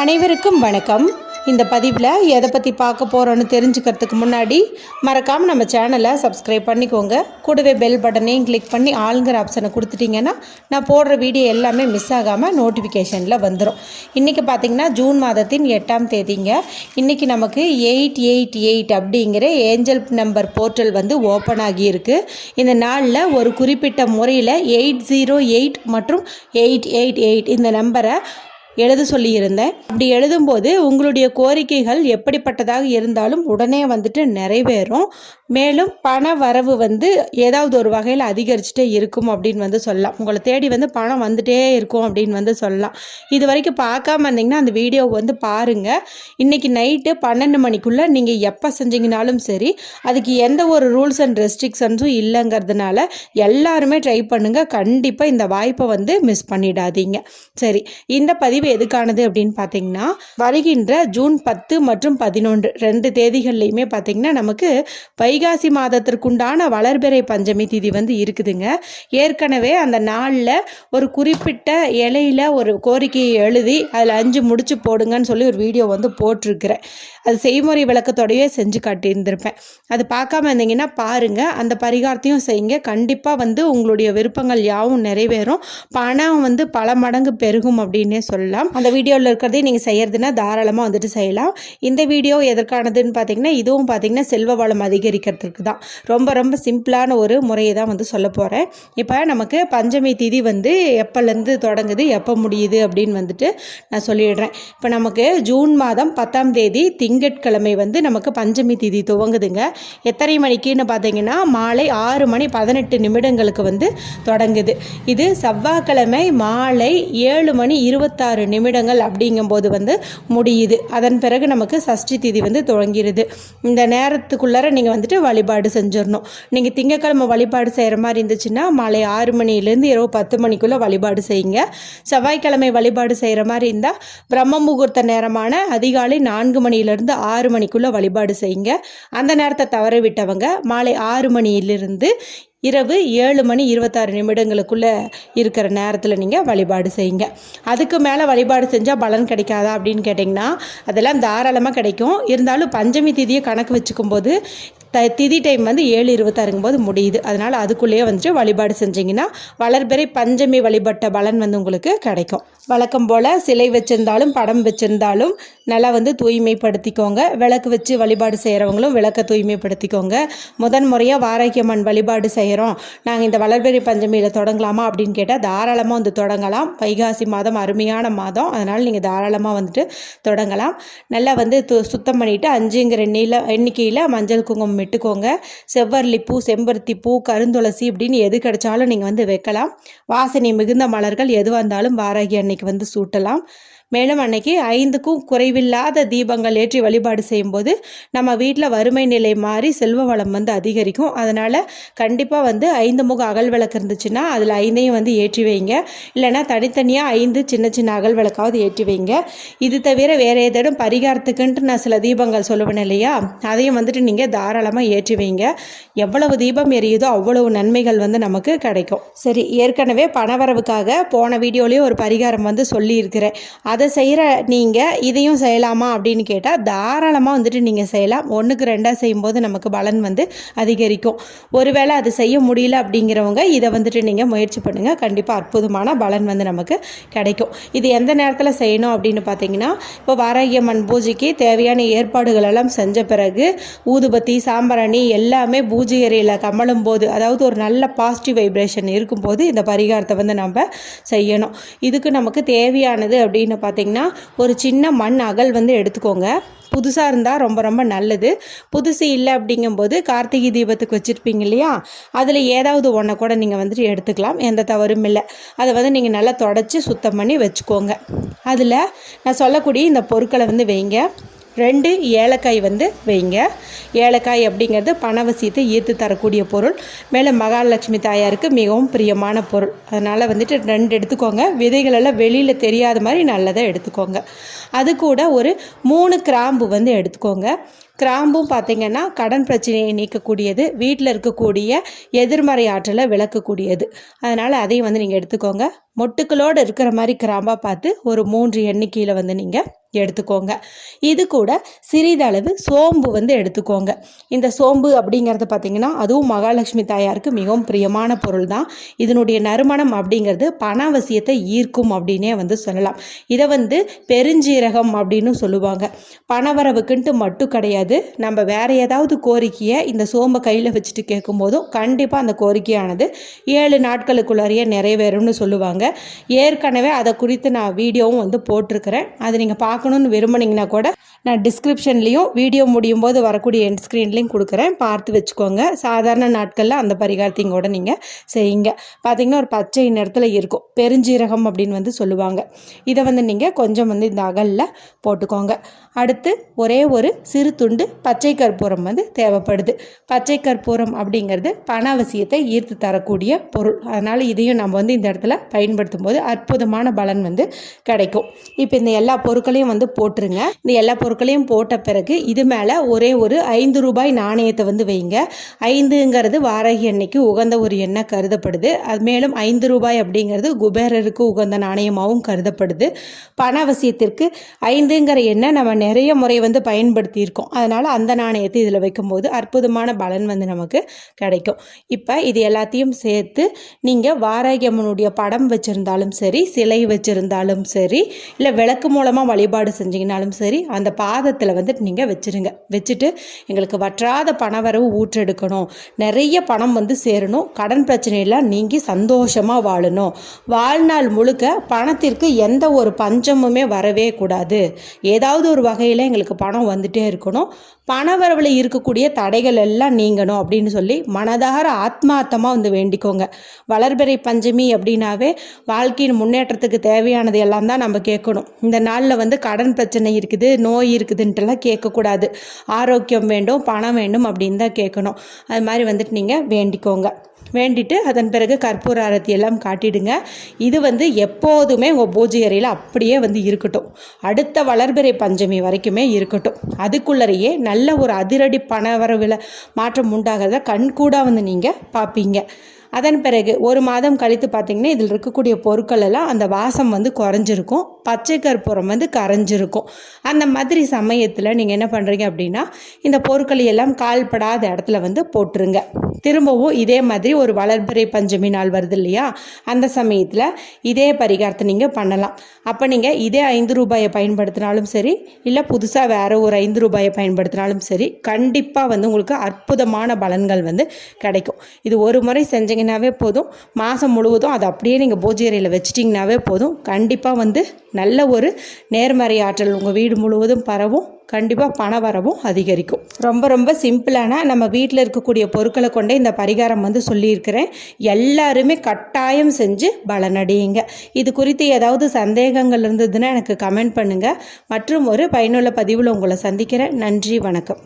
அனைவருக்கும் வணக்கம். இந்த பதிவில் எதை பற்றி பார்க்க போகிறோன்னு தெரிஞ்சுக்கிறதுக்கு முன்னாடி மறக்காமல் நம்ம சேனலை சப்ஸ்கிரைப் பண்ணிக்கோங்க. கூடவே பெல் பட்டனையும் கிளிக் பண்ணி ஆளுங்கிற ஆப்ஷனை கொடுத்துட்டிங்கன்னா நான் போடுற வீடியோ எல்லாமே மிஸ் ஆகாமல் நோட்டிஃபிகேஷனில் வந்துடும் இன்றைக்கி பார்த்திங்கன்னா ஜூன் மாதத்தின் எட்டாம் தேதிங்க. இன்றைக்கி நமக்கு எயிட் எயிட் எயிட் அப்படிங்கிற ஏஞ்சல் நம்பர் போர்ட்டல் வந்து ஓப்பன் ஆகியிருக்கு. இந்த நாளில் ஒரு குறிப்பிட்ட முறையில் எயிட் ஜீரோ எயிட் மற்றும் எயிட் எயிட் எயிட் இந்த நம்பரை எழுத சொல்லியிருந்தேன். அப்படி எழுதும்போது உங்களுடைய கோரிக்கைகள் எப்படிப்பட்டதாக இருந்தாலும் உடனே வந்துட்டு நிறைவேறும். மேலும் பண வரவு வந்து ஏதாவது ஒரு வகையில் அதிகரிச்சுட்டே இருக்கும் அப்படின்னு வந்து சொல்லலாம். உங்களை தேடி வந்து பணம் வந்துட்டே இருக்கும் அப்படின்னு வந்து சொல்லலாம். இது வரைக்கும் பார்க்காம இருந்தீங்கன்னா அந்த வீடியோவை வந்து பாருங்கள் இன்றைக்கி நைட்டு பன்னெண்டு மணிக்குள்ளே நீங்கள் எப்போ செஞ்சீங்கனாலும் சரி அதுக்கு எந்த ஒரு ரூல்ஸ் அண்ட் ரெஸ்ட்ரிக்ஷன்ஸும் இல்லைங்கிறதுனால எல்லாருமே ட்ரை பண்ணுங்கள் கண்டிப்பாக இந்த வாய்ப்பை வந்து மிஸ் பண்ணிடாதீங்க. சரி இந்த பதிவு எதுக்கானது அப்படின்னு பார்த்தீங்கன்னா வருகின்ற ஜூன் பத்து மற்றும் பதினொன்று ரெண்டு தேதிகள்லையுமே பார்த்தீங்கன்னா நமக்கு வைகாசி மாதத்திற்குண்டான வளர்பிறை பஞ்சமி திதி வந்து இருக்குதுங்க. ஏற்கனவே அந்த நாளில் ஒரு குறிப்பிட்ட இலையில ஒரு கோரிக்கையை எழுதி அதில் அஞ்சு முடிச்சு போடுங்கன்னு சொல்லி ஒரு வீடியோ வந்து போட்டிருக்கிறேன். அது செய்முறை விளக்கத்தோடயே செஞ்சு காட்டியிருந்திருப்பேன். அது பார்க்காம இருந்தீங்கன்னா பாருங்கள் அந்த பரிகாரத்தையும் செய்யுங்க. கண்டிப்பாக வந்து உங்களுடைய விருப்பங்கள் யாவும் நிறைவேறும். பணம் வந்து பல மடங்கு பெருகும் அப்படின்னே சொல்லலாம். அந்த வீடியோவில் இருக்கிறதே நீங்கள் செய்யறதுன்னா தாராளமாக வந்துட்டு செய்யலாம். இந்த வீடியோ எதற்கானதுன்னு பார்த்தீங்கன்னா இதுவும் பார்த்தீங்கன்னா செல்வ வளம் அதிகரிக்கிறதுக்கு தான். ரொம்ப ரொம்ப சிம்பிளான ஒரு முறையை தான் வந்து சொல்ல போகிறேன் இப்போ நமக்கு பஞ்சமி திதி வந்து எப்போலேருந்து தொடங்குது எப்போ முடியுது அப்படின்னு வந்துட்டு நான் சொல்லிடுறேன். இப்போ நமக்கு ஜூன் மாதம் பத்தாம் தேதி திங்கட்கிழமை வந்து நமக்கு பஞ்சமி திதி துவங்குதுங்க. எத்தனை மணிக்குன்னு பார்த்தீங்கன்னா மாலை ஆறு மணி பதினெட்டு நிமிடங்களுக்கு வந்து தொடங்குது. இது செவ்வாய்க்கிழமை மாலை ஏழு மணி இருபத்தாறு நிமிடங்கள் அப்படிங்கும்போது வந்து முடியுது. அதன் பிறகு நமக்கு சஷ்டி திதி வந்து துவங்கிடுது இந்த நேரத்துக்குள்ளார நீங்கள் வந்துட்டு வழிபாடு செஞ்சிடணும். நீங்கள் திங்கக்கிழமை வழிபாடு செய்கிற மாதிரி இருந்துச்சுன்னா மாலை ஆறு மணிலேருந்து இரவு பத்து மணிக்குள்ளே வழிபாடு செய்யுங்க. செவ்வாய்க்கிழமை வழிபாடு செய்கிற மாதிரி இருந்தால் பிரம்ம முகூர்த்த நேரமான அதிகாலை நான்கு மணியிலிருந்து ஆறு மணிக்குள்ளே வழிபாடு செய்யுங்க. அந்த நேரத்தை தவற விட்டவங்க மாலை ஆறு மணியிலிருந்து இரவு ஏழு மணி இருபத்தாறு நிமிடங்களுக்குள்ளே இருக்கிற நேரத்தில் நீங்கள் வழிபாடு செய்யுங்க. அதுக்கு மேலே வழிபாடு செஞ்சால் பலன் கிடைக்காதா அப்படின்னு கேட்டிங்கன்னா அதெல்லாம் தாராளமாக கிடைக்கும். இருந்தாலும் பஞ்சமி திதியை கணக்கு வச்சுக்கும்போது த திதி டைம் வந்து ஏழு இருபத்தாறுங்கும் போது முடியுது. அதனால் அதுக்குள்ளேயே வந்துட்டு வழிபாடு செஞ்சிங்கன்னா வளர்பிறை பஞ்சமி வழிபட்ட பலன் வந்து உங்களுக்கு கிடைக்கும். வழக்கம் போல் சிலை வச்சுருந்தாலும் படம் வச்சுருந்தாலும் நல்லா வந்து தூய்மைப்படுத்திக்கோங்க. விளக்கு வச்சு வழிபாடு செய்கிறவங்களும் விளக்கை தூய்மைப்படுத்திக்கோங்க. முதன் முறையாக வாராக்கியம்மன் வழிபாடு செய்கிறோம் நாங்கள் இந்த வளர்பிறை பஞ்சமியில் தொடங்கலாமா அப்படின்னு கேட்டால் தாராளமாக வந்து தொடங்கலாம். வைகாசி மாதம் அருமையான மாதம். அதனால் நீங்கள் தாராளமாக வந்துட்டு தொடங்கலாம். நல்லா வந்து து சுத்தம் பண்ணிவிட்டு அஞ்சுங்கிற நீல எண்ணிக்கையில் மஞ்சள் குங்குமம் விட்டுக்கோங்க. செவ்வரளி பூ செம்பருத்தி பூ கருந்துளசி இப்படின்னு எது கிடைச்சாலும் நீங்கள் வந்து வைக்கலாம். வாசனை மிகுந்த மலர்கள் எதுவாக இருந்தாலும் வாராகி அன்னைக்கு வந்து சூட்டலாம். மேலும் அன்னைக்கு ஐந்துக்கும் குறைவில்லாத தீபங்கள் ஏற்றி வழிபாடு செய்யும்போது நம்ம வீட்டில் வறுமை நிலை மாறி செல்வ வளம் வந்து அதிகரிக்கும். அதனால் கண்டிப்பாக வந்து ஐந்து முக அகல் விளக்கு இருந்துச்சுன்னா அதில் ஐந்தையும் வந்து ஏற்றி வைங்க. இல்லைன்னா தனித்தனியாக ஐந்து சின்ன சின்ன அகல் விளக்காவது ஏற்றி வைங்க. இது தவிர வேறு ஏதேனும் பரிகாரத்துக்குன்ட்டு நான் சில தீபங்கள் சொல்லுவேன் இல்லையா? அதையும் வந்துட்டு நீங்கள் தாராளமாக ஏற்றி வைங்க. எவ்வளவு தீபம் எரியுதோ அவ்வளவு நன்மைகள் வந்து நமக்கு கிடைக்கும். சரி ஏற்கனவே பணவரவுக்காக போன வீடியோலேயும் ஒரு பரிகாரம் வந்து சொல்லியிருக்கிறேன். அதை செய்கிற நீங்கள் இதையும் செய்யலாமா அப்படின்னு கேட்டால் தாராளமாக வந்துட்டு நீங்கள் செய்யலாம். ஒன்றுக்கு ரெண்டாக செய்யும்போது நமக்கு பலன் வந்து அதிகரிக்கும். ஒருவேளை அது செய்ய முடியல அப்படிங்கிறவங்க இதை வந்துட்டு நீங்கள் முயற்சி பண்ணுங்கள் கண்டிப்பாக அற்புதமான பலன் வந்து நமக்கு கிடைக்கும். இது எந்த நேரத்தில் செய்யணும் அப்படின்னு பார்த்தீங்கன்னா இப்போ வாராகியம்மன் பூஜைக்கு தேவையான ஏற்பாடுகள் எல்லாம் செஞ்ச பிறகு ஊதுபத்தி சாம்பராணி எல்லாமே பூஜை அறையில் கமலும் போது அதாவது ஒரு நல்ல பாசிட்டிவ் வைப்ரேஷன் இருக்கும்போது இந்த பரிகாரத்தை வந்து நம்ம செய்யணும். இதுக்கு நமக்கு தேவையானது அப்படின்னு பார்த்தீங்கன்னா ஒரு சின்ன மண் அகல் வந்து எடுத்துக்கோங்க. புதுசாக இருந்தால் ரொம்ப ரொம்ப நல்லது. புதுசு இல்லை அப்படிங்கும்போது கார்த்திகை தீபத்துக்கு வச்சுருப்பீங்க இல்லையா? அதில் ஏதாவது ஒன்றை கூட நீங்கள் வந்துட்டு எடுத்துக்கலாம். எந்த தவறும் இல்லை. அதை வந்து நீங்கள் நல்லா தொடச்சி சுத்தம் பண்ணி வச்சுக்கோங்க. அதில் நான் சொல்லக்கூடிய இந்த பொருட்களை வந்து வைங்க. ரெண்டு ஏலக்காய் வந்து வைங்க. ஏலக்காய் அப்படிங்கிறது பணவசியத்தை ஈர்த்து தரக்கூடிய பொருள். மேலே மகாலட்சுமி தாயாருக்கு மிகவும் பிரியமான பொருள். அதனால் வந்துட்டு ரெண்டு எடுத்துக்கோங்க. விதைகளெல்லாம் வெளியில் தெரியாத மாதிரி நல்லதாக எடுத்துக்கோங்க. அது கூட ஒரு மூணு கிராம்பு வந்து எடுத்துக்கோங்க. கிராம்பும் பார்த்திங்கன்னா கடன் பிரச்சனையை நீக்கக்கூடியது வீட்டில் இருக்கக்கூடிய எதிர்மறை ஆற்றலை விளக்கக்கூடியது. அதனால் அதையும் வந்து நீங்கள் எடுத்துக்கோங்க. மொட்டுக்களோடு இருக்கிற மாதிரி கிராம்பாக பார்த்து ஒரு மூன்று எண்ணிக்கையில் வந்து நீங்கள் எடுத்துக்கோங்க. இது கூட சிறிதளவு சோம்பு வந்து எடுத்துக்கோங்க. இந்த சோம்பு அப்படிங்கிறது பார்த்திங்கன்னா அதுவும் மகாலட்சுமி தாயாருக்கு மிகவும் பிரியமான பொருள் தான் இதனுடைய நறுமணம் அப்படிங்கிறது பணவசியத்தை ஈர்க்கும் அப்படின்னே வந்து சொல்லலாம். இதை வந்து பெருஞ்சீரகம் அப்படின்னு சொல்லுவாங்க. பணவரவுக்குன்ட்டு மட்டும் கிடையாது. நம்ம வேற ஏதாவது கோரிக்கையை இந்த சோம்பை கையில் வச்சுட்டு கேட்கும்போதும் கண்டிப்பாக அந்த கோரிக்கையானது ஏழு நாட்களுக்குள்ளாரையே நிறைவேறும்னு சொல்லுவாங்க. ஏற்கனவே அதை குறித்து நான் வீடியோவும் வந்து போட்டிருக்கிறேன். அதை நீங்கள் பார்க்கணுன்னு விரும்புனீங்கன்னா கூட நான் டிஸ்கிரிப்ஷன்லேயும் வீடியோ முடியும் போது வரக்கூடிய என் ஸ்க்ரீன்லேயும் கொடுக்குறேன். பார்த்து வச்சுக்கோங்க. சாதாரண நாட்களில் அந்த பரிகாரத்தையும் கூட நீங்கள் செய்யுங்க. பார்த்தீங்கன்னா ஒரு பச்சை நிறத்தில் இருக்கும். பெருஞ்சீரகம் அப்படின்னு வந்து சொல்லுவாங்க. இதை வந்து நீங்கள் கொஞ்சம் வந்து இந்த அகலில் போட்டுக்கோங்க. அடுத்து ஒரே ஒரு சிறு துண்டு பச்சை கற்பூரம் வந்து தேவைப்படுது. பச்சை கற்பூரம் அப்படிங்கிறது பண அவசியத்தை ஈர்த்து தரக்கூடிய பொருள். அதனால் இதையும் நம்ம வந்து இந்த இடத்துல பயன்படுத்தும் போது அற்புதமான பலன் வந்து கிடைக்கும். இப்போ இந்த எல்லா பொருட்களையும் வந்து போட்டுருங்க. இந்த எல்லா பொருட்களையும் போட்ட பிறகு இது மேலே ஒரே ஒரு ஐந்து ரூபாய் நாணயத்தை வந்து வைங்க. ஐந்துங்கிறது வாரகி எண்ணெய்க்கு உகந்த ஒரு எண்ணெய் கருதப்படுது. அது மேலும் ஐந்து ரூபாய் அப்படிங்கிறது குபேரருக்கு உகந்த நாணயமாகவும் கருதப்படுது. பண அவசியத்திற்கு ஐந்துங்கிற எண்ணெய் நம்ம நிறைய முறை வந்து பயன்படுத்தியிருக்கோம். அதனால் அந்த நாணயத்தை இதில் வைக்கும்போது அற்புதமான பலன் வந்து நமக்கு கிடைக்கும். இப்போ இது எல்லாத்தையும் சேர்த்து நீங்கள் வாராகியம்மனுடைய படம் வச்சுருந்தாலும் சரி சிலை வச்சுருந்தாலும் சரி இல்லை விளக்கு மூலமாக வழிபாடு செஞ்சிங்கனாலும் சரி அந்த பாதத்தில் வந்துட்டு நீங்கள் வச்சுருங்க. வச்சுட்டு எங்களுக்கு வற்றாத பணவரவு ஊற்றெடுக்கணும். நிறைய பணம் வந்து சேரணும். கடன் பிரச்சனையெல்லாம் நீங்கி சந்தோஷமாக வாழணும். வாழ்நாள் முழுக்க பணத்திற்கு எந்த ஒரு பஞ்சமுமே வரவே கூடாது. ஏதாவது ஒரு வகையில் எங்களுக்கு பணம் வந்துட்டே இருக்கணும். பணவரவில் இருக்கக்கூடிய தடைகள் எல்லாம் நீங்கணும் அப்படின்னு சொல்லி மனதார ஆத்மார்த்தமாக வந்து வேண்டிக்கோங்க. வளர்பிறை பஞ்சமி அப்படின்னாவே வாழ்க்கையின் முன்னேற்றத்துக்கு தேவையானது எல்லாம் தான் நம்ம கேட்கணும். இந்த நாளில் வந்து கடன் பிரச்சனை இருக்குது நோய் இருக்குதுன்ட்டுலாம் கேட்கக்கூடாது. ஆரோக்கியம் வேண்டும் பணம் வேண்டும் அப்படின்னு தான் கேட்கணும். அது மாதிரி வந்துட்டு நீங்கள் வேண்டிக்கோங்க. வேண்டிட்டு அதன் பிறகு கற்பூர ஆரத்தி எல்லாம் காட்டிடுங்க. இது வந்து எப்போதுமே உங்கள் பூஜை அறையில் அப்படியே வந்து இருக்கட்டும். அடுத்த வளர்பிறை பஞ்சமி வரைக்குமே இருக்கட்டும். அதுக்குள்ளறையே நல்ல ஒரு அதிரடி பண வரவில் மாற்றம் உண்டாகிறத கண்கூடாக வந்து நீங்கள் பார்ப்பீங்க அதன் பிறகு ஒரு மாதம் கழித்து பார்த்திங்கன்னா இதில் இருக்கக்கூடிய பொருட்கள் எல்லாம் அந்த வாசம் வந்து குறைஞ்சிருக்கும். பச்சை கற்பூரம் வந்து கரைஞ்சிருக்கும். அந்த மாதிரி சமயத்தில் நீங்கள் என்ன பண்ணுறீங்க அப்படின்னா இந்த பொருட்களை எல்லாம் கால்படாத இடத்துல வந்து போட்டுருங்க. திரும்பவும் இதே மாதிரி ஒரு வளர்பிறை பஞ்சமி நாள் வருது இல்லையா? அந்த சமயத்தில் இதே பரிகாரத்தை நீங்கள் பண்ணலாம். அப்போ நீங்கள் இதே ஐந்து ரூபாயை பயன்படுத்தினாலும் சரி இல்லை புதுசாக வேறு ஒரு ஐந்து ரூபாயை பயன்படுத்தினாலும் சரி கண்டிப்பாக வந்து உங்களுக்கு அற்புதமான பலன்கள் வந்து கிடைக்கும். இது ஒரு முறை செஞ்ச செஞ்சீங்கன்னாவே போதும். மாதம் முழுவதும் அதை அப்படியே நீங்கள் பூஜை அறையில் வச்சிட்டிங்கனாவே போதும். கண்டிப்பாக வந்து நல்ல ஒரு நேர்மறை ஆற்றல் உங்கள் வீடு முழுவதும் பரவும். கண்டிப்பாக பண வரவும் அதிகரிக்கும். ரொம்ப ரொம்ப சிம்பிளான நம்ம வீட்டில் இருக்கக்கூடிய பொருட்களை கொண்டே இந்த பரிகாரம் வந்து சொல்லியிருக்கிறேன். எல்லாருமே கட்டாயம் செஞ்சு பலனடையுங்க இது குறித்து ஏதாவது சந்தேகங்கள் இருந்ததுன்னா எனக்கு கமெண்ட் பண்ணுங்கள் மற்றும் ஒரு பயனுள்ள பதிவில் உங்களை சந்திக்கிறேன். நன்றி வணக்கம்.